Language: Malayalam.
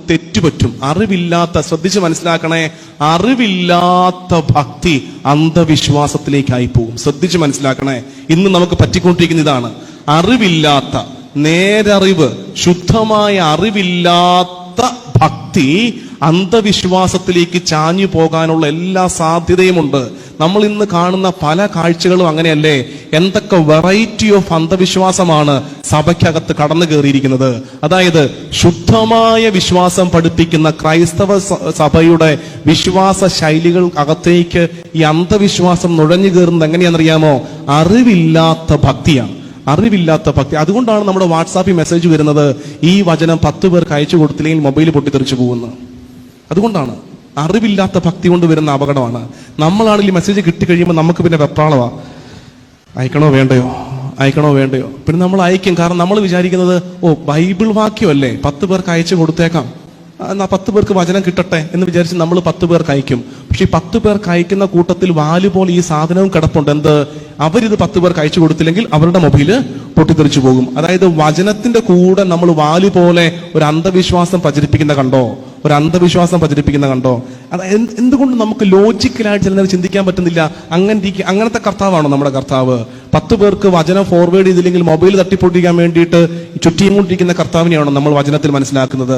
തെറ്റുപറ്റും. അറിവില്ലാത്ത ശ്രദ്ധിച്ച് മനസ്സിലാക്കണേ അറിവില്ലാത്ത ഭക്തി അന്ധവിശ്വാസത്തിലേക്കായി പോകും. ശ്രദ്ധിച്ച് മനസ്സിലാക്കണേ ഇന്ന് നമുക്ക് പറ്റിക്കൊണ്ടിരിക്കുന്ന ഇതാണ്. അറിവില്ലാത്ത നേരറിവ് ശുദ്ധമായ അറിവില്ലാത്ത ഭക്തി അന്ധവിശ്വാസത്തിലേക്ക് ചാഞ്ഞു പോകാനുള്ള എല്ലാ സാധ്യതയുമുണ്ട്. നമ്മൾ ഇന്ന് കാണുന്ന പല കാഴ്ചകളും അങ്ങനെയല്ലേ? എന്തൊക്കെ വെറൈറ്റി ഓഫ് അന്ധവിശ്വാസമാണ് സഭയ്ക്കകത്ത് കടന്നു കയറിയിരിക്കുന്നത്? അതായത് ശുദ്ധമായ വിശ്വാസം പഠിപ്പിക്കുന്ന ക്രൈസ്തവ സഭയുടെ വിശ്വാസ ശൈലികൾ അകത്തേക്ക് ഈ അന്ധവിശ്വാസം നുഴഞ്ഞു കയറുന്നത് എങ്ങനെയാണെന്നറിയാമോ? അറിവില്ലാത്ത ഭക്തിയാണ്. അറിവില്ലാത്ത ഭക്തി. അതുകൊണ്ടാണ് നമ്മുടെ വാട്സാപ്പിൽ മെസ്സേജ് വരുന്നത് ഈ വചനം പത്ത് പേർക്ക് അയച്ചു കൊടുത്തില്ലെങ്കിൽ മൊബൈൽ പൊട്ടിത്തെറിച്ചു പോകുന്നത് അതുകൊണ്ടാണ്. അറിവില്ലാത്ത ഭക്തി കൊണ്ട് വരുന്ന അപകടമാണ്. നമ്മളാണെങ്കിൽ ഈ മെസ്സേജ് കിട്ടിക്കഴിയുമ്പോൾ നമുക്ക് പിന്നെ വെപ്രാളവാ അയക്കണോ വേണ്ടയോ? അയക്കണോ വേണ്ടയോ? പിന്നെ നമ്മൾ അയക്കും. കാരണം നമ്മൾ വിചാരിക്കുന്നത് ഓ ബൈബിൾ വാക്യമല്ലേ? പത്ത് പേർക്ക് അയച്ചു കൊടുത്തേക്കാം. എന്നാ പത്ത് പേർക്ക് വചനം കിട്ടട്ടെ എന്ന് വിചാരിച്ച് നമ്മൾ പത്ത് പേർക്ക് അയക്കും. പക്ഷെ ഈ പത്ത് പേർക്ക് അയക്കുന്ന കൂട്ടത്തിൽ വാലുപോലെ ഈ സാധനവും കിടപ്പുണ്ട്. എന്ത്? അവരിത് പത്ത് പേർക്ക് അയച്ചു കൊടുത്തില്ലെങ്കിൽ അവരുടെ മൊബൈൽ പൊട്ടിത്തെറിച്ചു പോകും. അതായത് വചനത്തിന്റെ കൂടെ നമ്മൾ വാലുപോലെ ഒരു അന്ധവിശ്വാസം പ്രചരിപ്പിക്കുന്ന കണ്ടോ? ഒരു അന്ധവിശ്വാസം പ്രചരിപ്പിക്കുന്ന കണ്ടോ? അത് എന്ത് എന്തുകൊണ്ട് നമുക്ക് ലോജിക്കലായിട്ട് ചിലത് ചിന്തിക്കാൻ പറ്റുന്നില്ല? അങ്ങനെ അങ്ങനത്തെ കർത്താവാണോ നമ്മുടെ കർത്താവ്? പത്ത് പേർക്ക് വചനം ഫോർവേഡ് ചെയ്തില്ലെങ്കിൽ മൊബൈൽ തട്ടിപ്പൊട്ടിക്കാൻ വേണ്ടിയിട്ട് ചുറ്റിയും കൊണ്ടിരിക്കുന്ന കർത്താവിനെയാണോ നമ്മൾ വചനത്തിൽ മനസ്സിലാക്കുന്നത്?